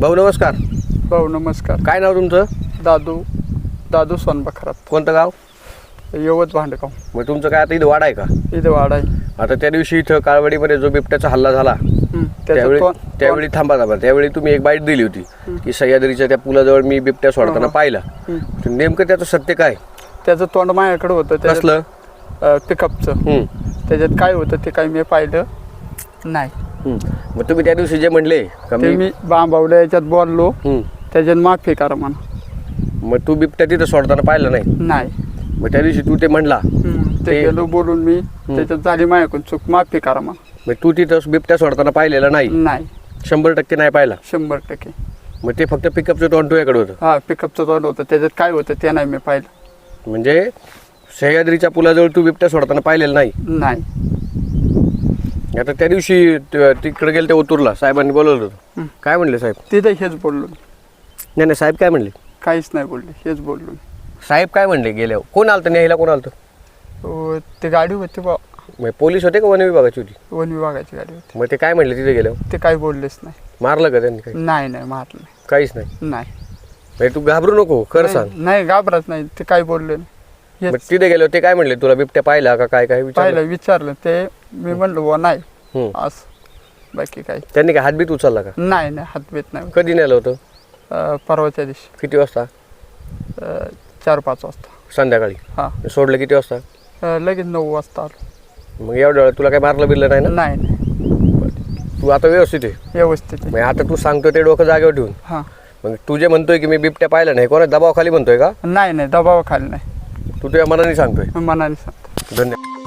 भाऊ नमस्कार. भाऊ नमस्कार. काय नाव तुमचं? दादू दादू सोनबखरात. कोणतं गाव? यवत भांडगाव. मग तुमचं काय आता इथं वाडा आहे का? इथे वाडा आहे. आता त्या दिवशी इथं काळवाडीमध्ये जो बिबट्याचा हल्ला झाला हं, त्याचं त्यावेळी त्यावेळी थांबा थांबा. त्यावेळी तुम्ही एक बाईट दिली होती की सह्याद्रीच्या त्या पुलाजवळ मी बिबट्या सोडताना. पाहिला. हं. तर नेमकं त्याचं सत्य काय? त्याचं तोंड माझ्याकडे होतं. कसलं? पिकअपचं. हं, त्याच्यात काय होतं ते काही मी पाहिलं नाही. मग तुम्ही त्या दिवशी जे म्हणले का ते मी मी बांबावल्या याच्यात बोललो. त्याच्यात माफी करा म्हणा. मग तू बिबट्या तिथं सोडताना पाहिलं नाही? नाही. मग त्या दिवशी तू ते म्हणला. ते ते- गेलो बोलून मी. त्याच्यात झाली माझ्याकडून चूक. माफी करा म्हणा. मग तू तिथं बिबट्या सोडताना पाहिलेला नाही? नाही. शंभर टक्के नाही पाहिला? शंभर टक्के. मग ते फक्त पिकअपचं तोंड तुझ्याकडे होतं. हा पिकअपचं तोंड होतं. त्याच्यात काय होतं ते नाही मी पाहिलं. म्हणजे सह्याद्रीच्या पुलाजवळ तू बिबट्या सोडताना पाहिलेलं नाही? नाही. आता त्या दिवशी त- तिकडे गेले ते ओतूरला. साहेबांनी बोलवलं होतं. काय म्हणले साहेब? तिथे हेच बोललो. मी. नाही नाही साहेब काय म्हणले? काहीच नाही बोलले हेच बोललो. मी. साहेब काय म्हणले गेल्यावर? कोण आलं न्यायला कोण आलं ते गाडी होती बा मग पोलीस होते का वन विभागाची होती? वन विभागाची गाडी होती. मग ते काय म्हणले तिथे गेल्यावर? ते काही बोललेच नाही. मारलं का त्यांनी काही? नाही नाही मारलं नाही. काहीच नाही. नाही. म्हणजे तू घाबरू नको खरं सांग. नाही- नाही घाबरत नाही ते काही बोलले नाही. मग हेच. तिथे गेल्यावर ते काय म्हणले? तुला बिबट्या पाहिला का काय काय विचारलं? पाहिलं विचारलं. ते मी म्हणलो व नाही. असं. बाकी काही. त्यांनी काय हातबीत उचलला का? नाही नाही हातबीत नाही कधी नेलं होतं? अं, परवाच्या दिवशी. किती वाजता? अं, चार पाच वाजता. संध्याकाळी. हा. सोडलं किती वाजता? अं, लगेच नऊ वाजता आलो. मग एवढ्या वेळा तुला काय मारलं बिरलं नाही ना? नाही नाही. तू आता व्यवस्थित आहे. व्यवस्थित आहे. आता तू सांगतो ते डोकं जागेवर ठेवून. हा. मग तू जे म्हणतोय की मी बिबट्या पाहिला नाही कोणा दबावाखाली म्हणतोय का? नाही नाही दबावाखाली नाही. तू तुझ्या मनाने सांगतोय. मनाने सांगतो धन्यवाद